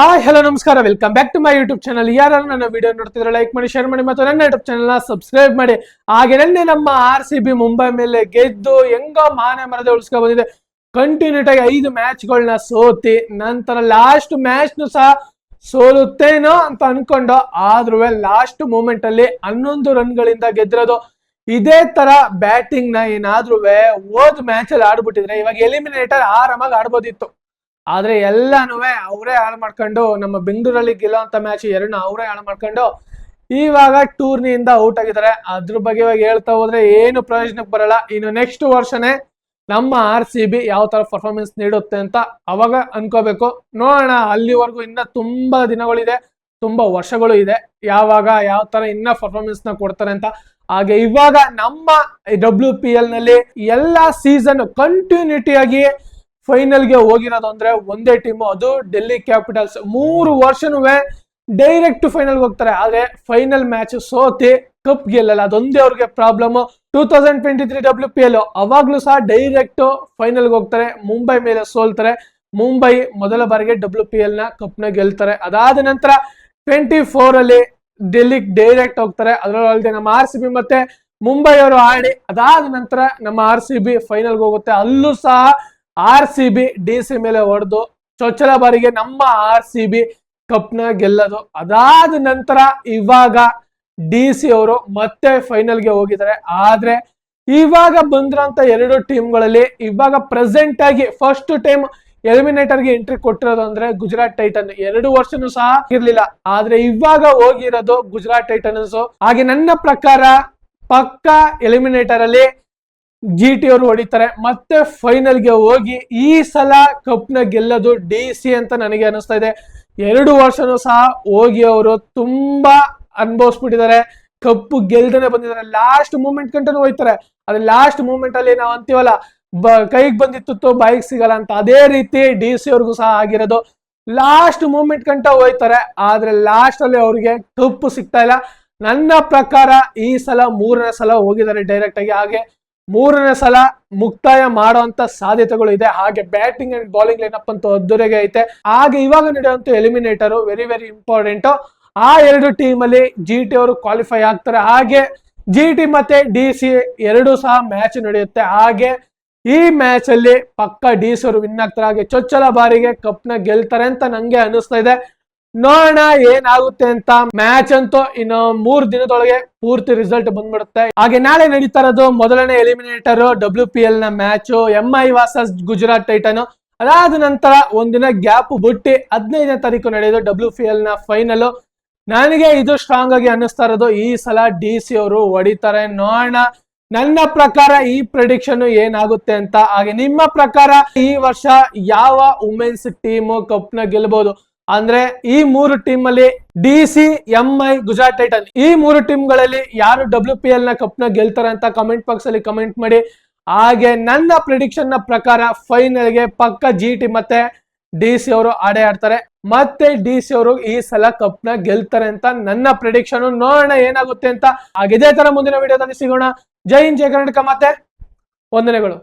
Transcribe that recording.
ಆ ಹಲೋ ನಮಸ್ಕಾರ. Welcome back to my YouTube channel ಯಾರು ನನ್ನ ವಿಡಿಯೋ ನೋಡ್ತಿದ್ರೆ ಲೈಕ್ ಮಾಡಿ ಶೇರ್ ಮಾಡಿ, ಮತ್ತು ನನ್ನ ಯೂಟ್ಯೂಬ್ ಚಾನಲ್ನ ಸಬ್ಸ್ಕ್ರೈಬ್ ಮಾಡಿ. ಹಾಗೆ ನೆನ್ನೆ ನಮ್ಮ ಆರ್ ಸಿ ಬಿ ಮುಂಬೈ ಮೇಲೆ ಗೆದ್ದು ಹೆಂಗೋ ಮಾನೆ ಮರದ ಉಳಿಸ್ಕೊ ಬಂದಿದೆ. ಕಂಟಿನ್ಯೂಟ್ ಆಗಿ ಐದು ಮ್ಯಾಚ್ಗಳನ್ನ ಸೋತಿ, ನಂತರ ಲಾಸ್ಟ್ ಮ್ಯಾಚ್ನು ಸಹ ಸೋಲುತ್ತೇನೋ ಅಂತ ಅನ್ಕೊಂಡು, ಆದ್ರೂ ಲಾಸ್ಟ್ ಮೂಮೆಂಟ್ ಅಲ್ಲಿ ಹನ್ನೊಂದು ರನ್ಗಳಿಂದ ಗೆದ್ದಿರೋದು. ಇದೇ ತರ ಬ್ಯಾಟಿಂಗ್ನ ಏನಾದ್ರೂ ಓದ್ ಮ್ಯಾಚ್ ಅಲ್ಲಿ ಆಡ್ಬಿಟ್ಟಿದ್ರೆ ಇವಾಗ ಎಲಿಮಿನೇಟರ್ ಆರಾಮಾಗಿ ಆಡ್ಬೋದಿತ್ತು. ಆದ್ರೆ ಎಲ್ಲಾನು ಅವರೇ ಹಾಳು ಮಾಡ್ಕೊಂಡು ನಮ್ಮ ಬೆಂಗಳೂರಲ್ಲಿ ಗೆಲ್ಲೋಂತ ಮ್ಯಾಚ್ ಎರಡನ್ನ ಅವರೇ ಹಾಳು ಮಾಡ್ಕೊಂಡು ಇವಾಗ ಟೂರ್ನಿಯಿಂದ ಔಟ್ ಆಗಿದ್ದಾರೆ. ಅದ್ರ ಬಗ್ಗೆ ಇವಾಗ ಹೇಳ್ತಾ ಹೋದ್ರೆ ಏನು ಪ್ರಯೋಜನಕ್ಕೆ ಬರಲ್ಲ. ಇನ್ನು ನೆಕ್ಸ್ಟ್ ವರ್ಷನೇ ನಮ್ಮ ಆರ್ ಸಿ ಬಿ ಯಾವ ತರ ಪರ್ಫಾರ್ಮೆನ್ಸ್ ನೀಡುತ್ತೆ ಅಂತ ಅವಾಗ ಅನ್ಕೋಬೇಕು. ನೋಡೋಣ, ಅಲ್ಲಿವರೆಗೂ ಇನ್ನ ತುಂಬಾ ದಿನಗಳಿದೆ, ತುಂಬಾ ವರ್ಷಗಳು ಇದೆ. ಯಾವಾಗ, ಯಾವ ತರ ಇನ್ನ ಪರ್ಫಾರ್ಮೆನ್ಸ್ನ ಕೊಡ್ತಾರೆ ಅಂತ. ಹಾಗೆ ಇವಾಗ ನಮ್ಮ ಡಬ್ಲ್ಯೂ ಪಿ ಎಲ್ನಲ್ಲಿ ಎಲ್ಲಾ ಸೀಸನ್ ಕಂಟಿನ್ಯೂಟಿ ಆಗಿ ಫೈನಲ್ಗೆ ಹೋಗಿರೋದು ಅಂದ್ರೆ ಒಂದೇ ಟೀಮ್ ಅದು ಡೆಲ್ಲಿ ಕ್ಯಾಪಿಟಲ್ಸ್ ಮೂರು ವರ್ಷನೂ ಡೈರೆಕ್ಟ್ ಫೈನಲ್ ಹೋಗ್ತಾರೆ. ಆದ್ರೆ ಫೈನಲ್ ಮ್ಯಾಚ್ ಸೋತಿ ಕಪ್ ಗೆಲ್ಲಲ್ಲ. ಅದೊಂದೇ ಅವ್ರಿಗೆ problem two thousand twenty three W P L ಅವಾಗ್ಲೂ ಸಹ ಡೈರೆಕ್ಟ್ ಫೈನಲ್ ಹೋಗ್ತಾರೆ. ಮುಂಬೈ ಮೇಲೆ ಸೋಲ್ತಾರೆ. ಮುಂಬೈ ಮೊದಲ ಬಾರಿಗೆ ಡಬ್ಲ್ಯೂ ಪಿ ಎಲ್ನ ಕಪ್ನ ಗೆಲ್ತಾರೆ. ಅದಾದ ನಂತರ ಟ್ವೆಂಟಿ ಫೋರ್ ಅಲ್ಲಿ ಡೆಲ್ಲಿಗೆ ಡೈರೆಕ್ಟ್ ಹೋಗ್ತಾರೆ. ಅದರಲ್ಲದೆ ನಮ್ಮ ಆರ್ ಸಿ ಬಿ ಮತ್ತೆ ಮುಂಬೈ ಅವರು ಆಡಿ, ಅದಾದ ನಂತರ ನಮ್ಮ ಆರ್ ಸಿ ಬಿ ಫೈನಲ್ಗೆ ಹೋಗುತ್ತೆ. ಅಲ್ಲೂ ಸಹ R C B D C ಮೇಲೆ ಹೊಡೆದು ಚೊಚ್ಚಲ ಬಾರಿಗೆ ನಮ್ಮ ಆರ್ ಸಿ ಬಿ ಕಪ್ನ ಗೆಲ್ಲೋದು. ಅದಾದ ನಂತರ ಇವಾಗ ಡಿ ಸಿ ಅವರು ಮತ್ತೆ ಫೈನಲ್ಗೆ ಹೋಗಿದ್ದಾರೆ. ಆದ್ರೆ ಇವಾಗ ಬಂದಿರೋಂತ ಎರಡು ಟೀಮ್ಗಳಲ್ಲಿ ಇವಾಗ ಪ್ರೆಸೆಂಟ್ ಆಗಿ ಫಸ್ಟ್ ಟೈಮ್ ಎಲಿಮಿನೇಟರ್ಗೆ ಎಂಟ್ರಿ ಕೊಟ್ಟಿರೋದು ಅಂದ್ರೆ ಗುಜರಾತ್ ಟೈಟನ್ ಎರಡು ವರ್ಷನೂ ಸಹ ಇರ್ಲಿಲ್ಲ. ಆದ್ರೆ ಇವಾಗ ಹೋಗಿರೋದು ಗುಜರಾತ್ ಟೈಟನ್ಸ್ ಹಾಗೆ ನನ್ನ ಪ್ರಕಾರ ಪಕ್ಕ ಎಲಿಮಿನೇಟರ್ ಅಲ್ಲಿ ಜಿ ಟಿ ಅವರು ಹೊಡಿತಾರೆ. ಮತ್ತೆ ಫೈನಲ್ಗೆ ಹೋಗಿ ಈ ಸಲ ಕಪ್ನ ಗೆಲ್ಲೋದು ಡಿ ಸಿ ಅಂತ ನನಗೆ ಅನಿಸ್ತಾ ಇದೆ. ಎರಡು ವರ್ಷನೂ ಸಹ ಹೋಗಿ ಅವರು ತುಂಬಾ ಅನುಭವಿಸ್ಬಿಟ್ಟಿದ್ದಾರೆ. ಕಪ್ಪು ಗೆಲ್ದನೆ ಬಂದಿದ್ದಾರೆ. ಲಾಸ್ಟ್ ಮೂಮೆಂಟ್ ಗಂಟನೂ ಹೋಯ್ತಾರೆ. ಅದೇ ಲಾಸ್ಟ್ ಮೂಮೆಂಟ್ ಅಲ್ಲಿ ನಾವು ಅಂತೀವಲ್ಲ, ಬ, ಕೈಗೆ ಬಂದಿತ್ತು ಬೈಕ್ ಸಿಗಲ್ಲ ಅಂತ ಅದೇ ರೀತಿ ಡಿ ಸಿ ಅವ್ರಿಗೂ ಸಹ ಆಗಿರೋದು. ಲಾಸ್ಟ್ ಮೂಮೆಂಟ್ ಗಂಟ ಹೋಯ್ತಾರೆ. ಆದ್ರೆ ಲಾಸ್ಟ್ ಅಲ್ಲಿ ಅವ್ರಿಗೆ ಕಪ್ಪು ಸಿಗ್ತಾ ಇಲ್ಲ. ನನ್ನ ಪ್ರಕಾರ ಈ ಸಲ ಮೂರನೇ ಸಲ ಹೋಗಿದ್ದಾರೆ ಡೈರೆಕ್ಟ್ ಆಗಿ. ಹಾಗೆ ಮೂರನೇ ಸಲ ಮುಕ್ತಾಯ ಮಾಡುವಂತ ಸಾಧ್ಯತೆಗಳು ಇದೆ. ಹಾಗೆ batting and bowling line up ಅಂತ ಅದ್ದೂರಿಗೆ ಐತೆ. ಹಾಗೆ ಇವಾಗ ನಡೆಯುವಂತ ಎಲಿಮಿನೇಟರ್ ವೆರಿ ವೆರಿ ಇಂಪಾರ್ಟೆಂಟ್ ಆ ಎರಡು ಟೀಮ್ ಅಲ್ಲಿ ಜಿ ಟಿ ಅವರು ಕ್ವಾಲಿಫೈ ಆಗ್ತಾರೆ. ಹಾಗೆ ಜಿ ಟಿ ಮತ್ತೆ ಡಿ ಸಿ ಎರಡು ಸಹ ಮ್ಯಾಚ್ ನಡೆಯುತ್ತೆ. ಹಾಗೆ ಈ ಮ್ಯಾಚ್ ಅಲ್ಲಿ ಪಕ್ಕ ಡಿ ಸಿ ಅವರು ವಿನ್ ಆಗ್ತಾರೆ. ಹಾಗೆ ಚೊಚ್ಚಲ ಬಾರಿಗೆ ಕಪ್ನ ಗೆಲ್ತಾರೆ ಅಂತ ನಂಗೆ ಅನಿಸ್ತಾ ಇದೆ. ನೋಡೋಣ ಏನಾಗುತ್ತೆ ಅಂತ ಮ್ಯಾಚ್ ಅಂತೂ ಇನ್ನು ಮೂರ್ ದಿನದೊಳಗೆ ಪೂರ್ತಿ ರಿಸಲ್ಟ್ ಬಂದ್ಬಿಡುತ್ತೆ. ಹಾಗೆ ನಾಳೆ ನಡೀತಾ ಇರೋದು ಮೊದಲನೇ eliminator W P ಎಲ್ನ match M I versus Gujarat Titan ಅದಾದ ನಂತರ ಒಂದಿನ ಗ್ಯಾಪ್ ಬಿಟ್ಟು ಹದಿನೈದನೇ ತಾರೀಕು ನಡೆಯೋದು ಡಬ್ಲ್ಯೂ ಪಿ ಎಲ್ನ ಫೈನಲ್ ನನಗೆ ಇದು ಸ್ಟ್ರಾಂಗ್ ಆಗಿ ಅನ್ನಿಸ್ತಾ ಇರೋದು ಈ ಸಲ ಡಿ ಸಿ ಅವರು ಹೊಡಿತಾರೆ. ನೋಡೋಣ ನನ್ನ ಪ್ರಕಾರ ಈ ಪ್ರೆಡಿಕ್ಷನ್ ಏನಾಗುತ್ತೆ ಅಂತ. ಹಾಗೆ ನಿಮ್ಮ ಪ್ರಕಾರ ಈ ವರ್ಷ ಯಾವ ವುಮೆನ್ಸ್ ಟೀಮ್ ಕಪ್ನ ಗೆಲ್ಬಹುದು ಅಂದ್ರೆ ಈ ಮೂರು ಟೀಮ್ ಅಲ್ಲಿ D C M I Gujarat Titan ಈ ಮೂರು ಟೀಮ್ಗಳಲ್ಲಿ ಯಾರು ಡಬ್ಲ್ಯೂ ಪಿ ಎಲ್ನ ಕಪ್ನ ಗೆಲ್ತಾರೆ ಅಂತ ಕಮೆಂಟ್ ಬಾಕ್ಸ್ ಅಲ್ಲಿ ಕಮೆಂಟ್ ಮಾಡಿ. ಹಾಗೆ ನನ್ನ ಪ್ರಿಡಿಕ್ಷನ್ನ ಪ್ರಕಾರ ಫೈನಲ್ಗೆ ಪಕ್ಕ ಜಿ ಟಿ ಮತ್ತೆ ಡಿ ಸಿ ಅವರು ಆಡೇ ಆಡ್ತಾರೆ. ಮತ್ತೆ ಡಿ ಸಿ ಅವರು ಈ ಸಲ ಕಪ್ನ ಗೆಲ್ತಾರೆ ಅಂತ ನನ್ನ ಪ್ರಿಡಿಕ್ಷನ್ ನೋಡೋಣ ಏನಾಗುತ್ತೆ ಅಂತ. ಹಾಗೆ ಇದೇ ತರ ಮುಂದಿನ ವಿಡಿಯೋದಲ್ಲಿ ಸಿಗೋಣ. ಜೈ ಹಿಂದ್, ಜೈ ಕರ್ನಾಟಕ ಮತ್ತೆ ವಂದನೆಗಳು.